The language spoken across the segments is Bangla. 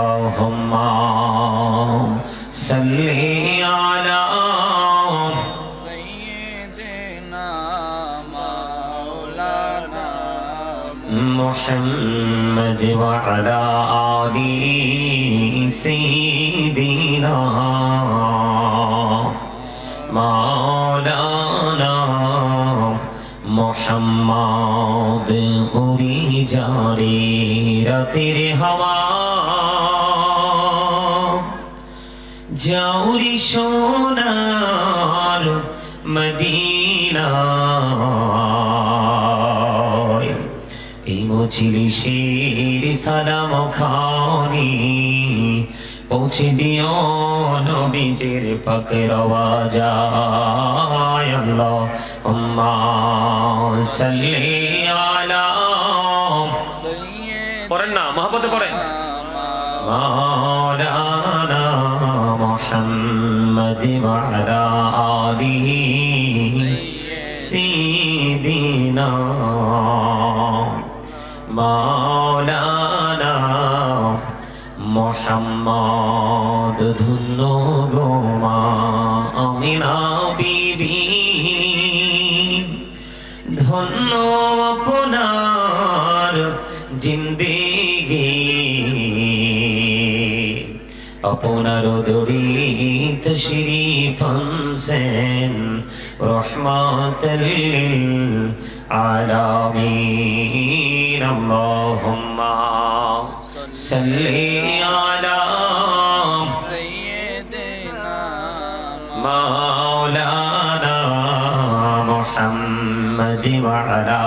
اللهم صل على سيدنا مولانا محمد وعلى آل سيدنا مولانا محمد أبي جاري رتير هواه যাওরি সোনার মদিনা এই মজলিসের সালাম খানি পৌঁছে দিও নবীজের পকরওয়া যায় আল্লাহ উম্মা সাল্লি আলা। পড়েন না মহাপতে পড়েন। মা محمد وعلى آله سيدنا مولانا মোহাম্মদ ধন্য গোমা আমিনা বিবি ধন্য আপনার দড়ি তশরিফ আনছেন রহমাতুল আলামিন আল্লাহুম্মা সাল্লি আলা সাইয়্যিদিনা মাওলানা মুহাম্মদ ওয়া আলা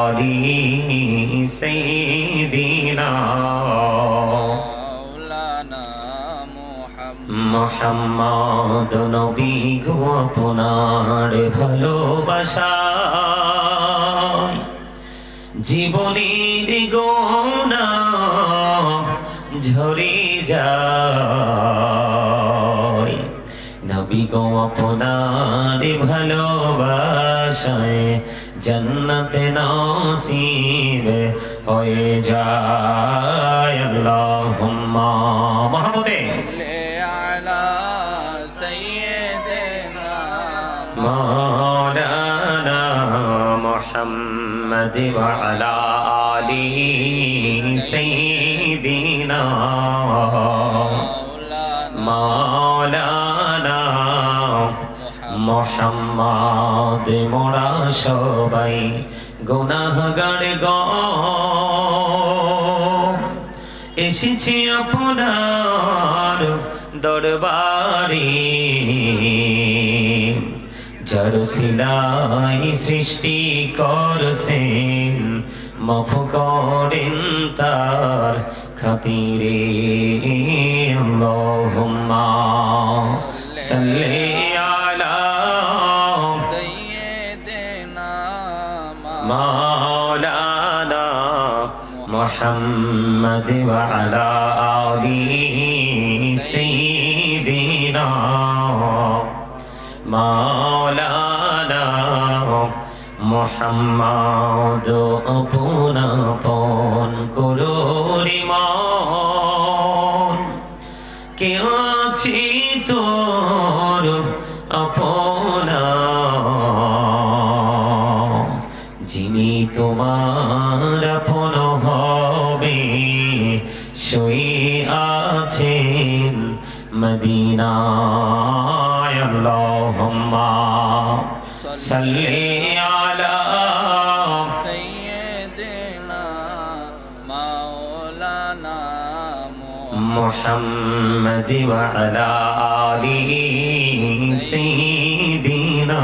আলিহি সাইয়্যিদিনা মোহাম্মদ নবী গো আপনার ভালোবাসা। জীবনের গোনা ঝরে যায়। নবী গো আপনার ভালোবাসায় জন্নতে নসিব হয়ে যায়। محمد وعلى آله سيدنا مولانا مولانا মোহাম্মদ মোরা সবাই গুনাহগার গ এসেছি আপনার দরবারে সরসিদাই সৃষ্টি করছেন, মফ করেন তার খাতিরে। আল্লাহুম্মা সাল্লি আলা সাইয়্যিদিনা মাওলানা মুহাম্মদ ওয়া আলা আলিহি মোহাম্মদ আপন আপন করুরি কে তোর আপনা যিনি তোমার আপন হবে সই আছেন মদিনায়। আল্লাহুম্মা محمد وعلى آله سيدنا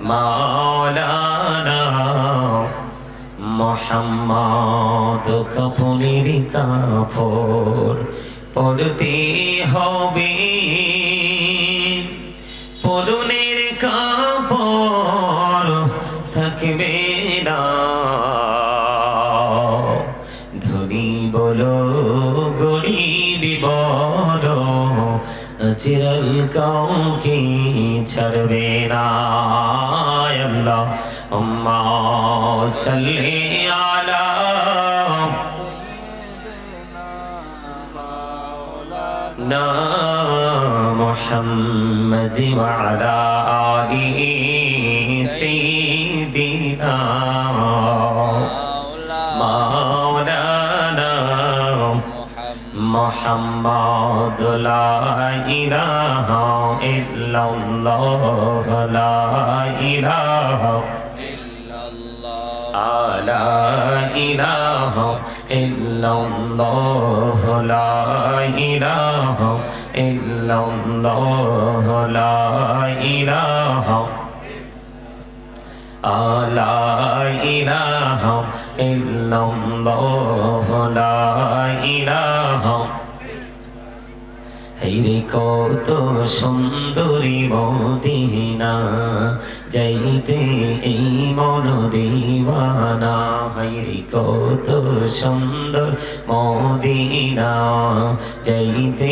مولانا মাওলানা মোহাম্মদ কাপড়ের কাপড় পড়তে হবে পরনের কাপড় থাকবে চিরল কৌখি ছাড়বে না। আল্লাহ উম্মা সাল্লি আলা না محمد وعلى محمد محمد لا إله إلا الله لا إله إلا الله لا إله إلا الله لا إله إلا الله لا إله لا إله إلا الله لا إله হেরে কত সুন্দরী মদিনা, যাইতে এই মন দিবানা। হাইরে কত সুন্দর মদিনা, যাইতে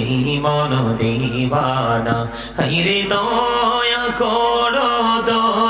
এই মন দিবানা। হাইরে দয়া করো দয়াল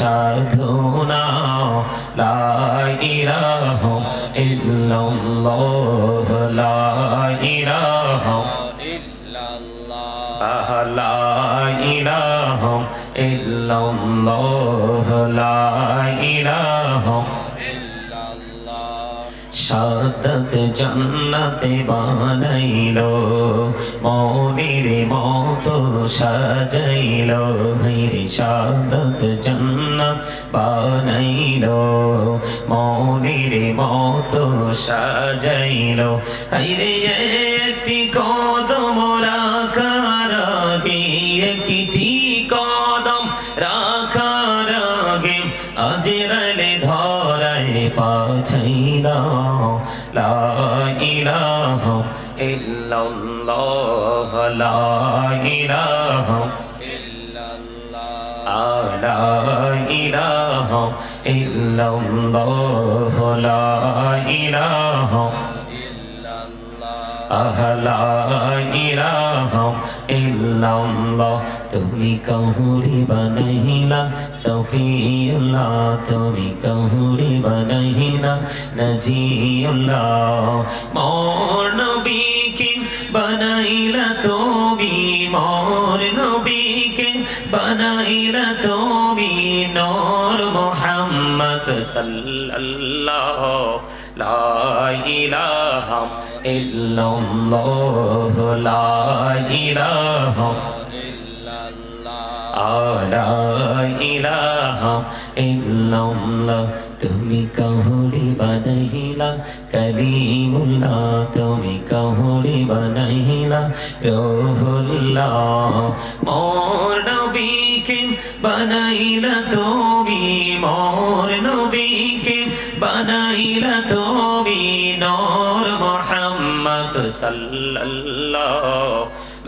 সাধনা, লা ইলাহা ইল্লাল্লাহ, লা ইলাহা ইল্লাল্লাহ লা ইলাহা ইল্লাল্লাহ, লা ইলাহা সাদত জন্নতে বানাইল মৌনির মতো সাজাইল, হির সাদত জন্ন না বানাইল, মনের মতো সাজাইল। হাইরে একটি কদম রাখার আগে, একটি কদম রাখার আগে আজরালে পাঠাইল ইল্লাল্লাহ لا إله إلا الله لا إله لا إله إلا الله তুমি কহুরি বনহিলা সফিউল্লাহ, তুমি কহুরি বনহিলা নজিউল্লাহ, মোর বনাইলা তুমি, মোর বানাইলা তুমি নূর মুহাম্মদ সাল্লাল্লাহু ইল্লাল্লাহ, তুমি কহুরি বানাইলা, কলিমুল্লাহ, তুমি কহুরি বানাইলা, রোহুল্লাহ, মোর নবীকে বানাইলা তুমি, মোর নবীকে বানাইলা তুমি, নূর মুহাম্মদ সাল্লাল্লাহু।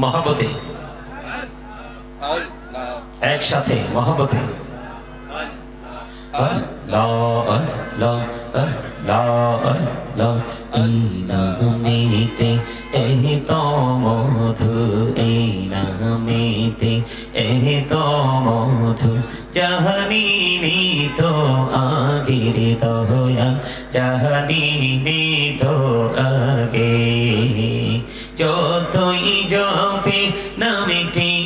মহাবতে একসাথে মহাবতে আল্লাহ আল্লাহ আল্লাহ ইনামিতে এই তো মধু মধু জাহানি তো আগের দয়া জাহানি তো আগে যতই জপে নামেটি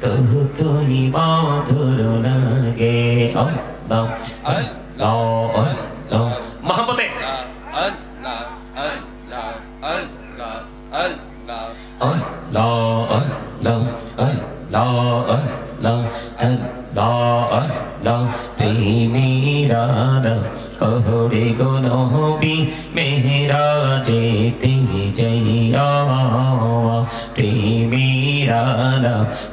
তবু তুমি মধুর লাগে অল্লাহ অল্লাহ। মহাপতে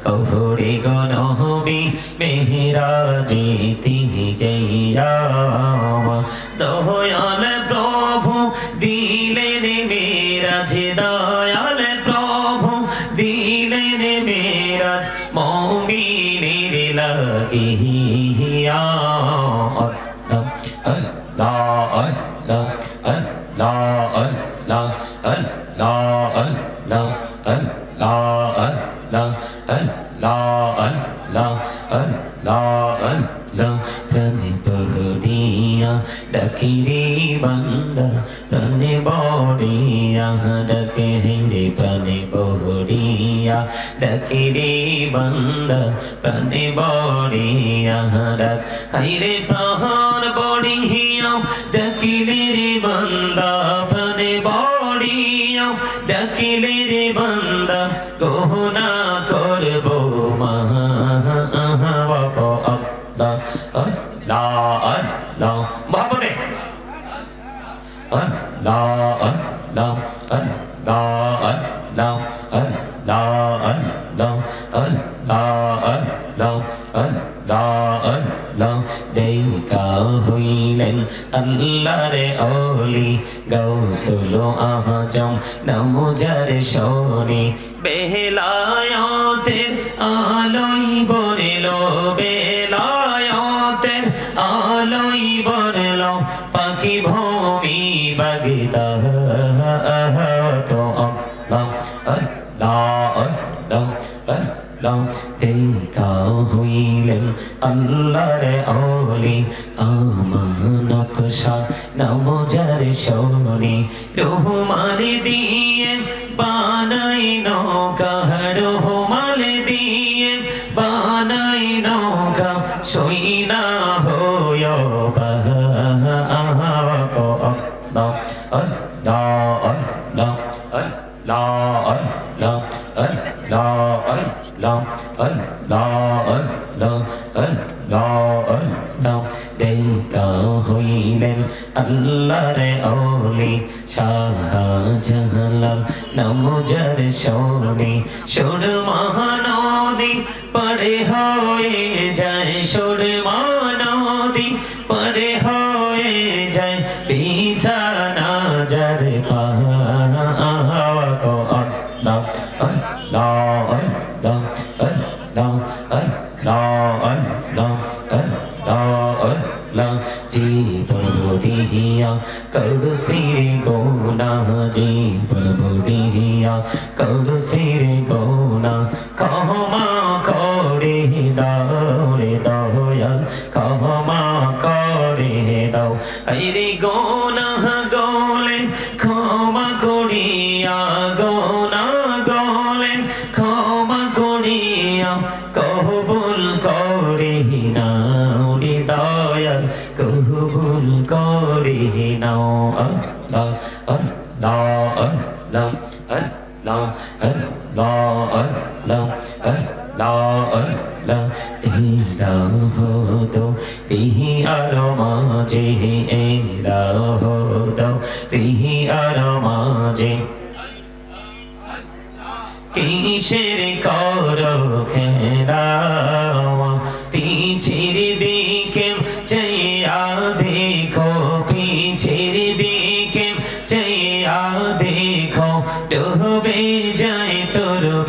কহুড়ি গনহমি মেহরাজি তিহি জয়ামা দয়াল প্রভু, দিলেন মেরাজ, দয়াল প্রভু, দিলেন মেরাজ, মৌমিনের লাগিহিয়া la la la la la la আল্লাহ আল্লাহ আল্লাহ আল্লাহ প্রাণে পড়িয়া ডাকি রে বান্দা প্রাণে বড়িয়া ডাকে রে প্রাণে বড়িয়া ডাকি রে বান্দা প্রাণে বড়িয়া ডাক হাইরে প্রাণ বড়িয়া ডাকিলে রে বান্দা প্রাণে বড়িয়া ডাকিলে রে বান্দা কোহনা আজম নমুজার শনি। বেলায়তের আলোই বরিল বেলায়তের আলোই বরল পাখি ভূমি বাগিদা। তো আল্লাহ আল্লাহ আল্লাহ। আল্লাহ দেখা হইলেন আল্লাহর অলি আমানত শাহ নমজার শনি রহমানি দিয়ে শোনো মহা না। ক্ষমা তো তিহি আর মাঝে এলাহ তো তিহি আর মাঝে কিসের কর খেদা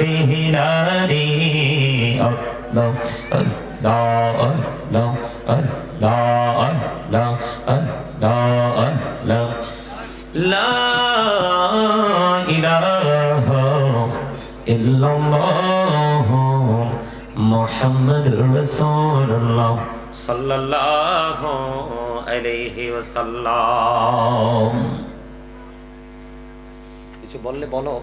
তোর বেহরারে আল্লাহ আল্লাহ আল্লাহ আল্লাহ আল্লাহ আল্লাহ আল্লাহ লা ইলাহা ইল্লাল্লাহ মুহাম্মাদুর রাসূলুল্লাহ সাল্লাল্লাহু আলাইহি ওয়াসাল্লাম কিছু বললে বলো।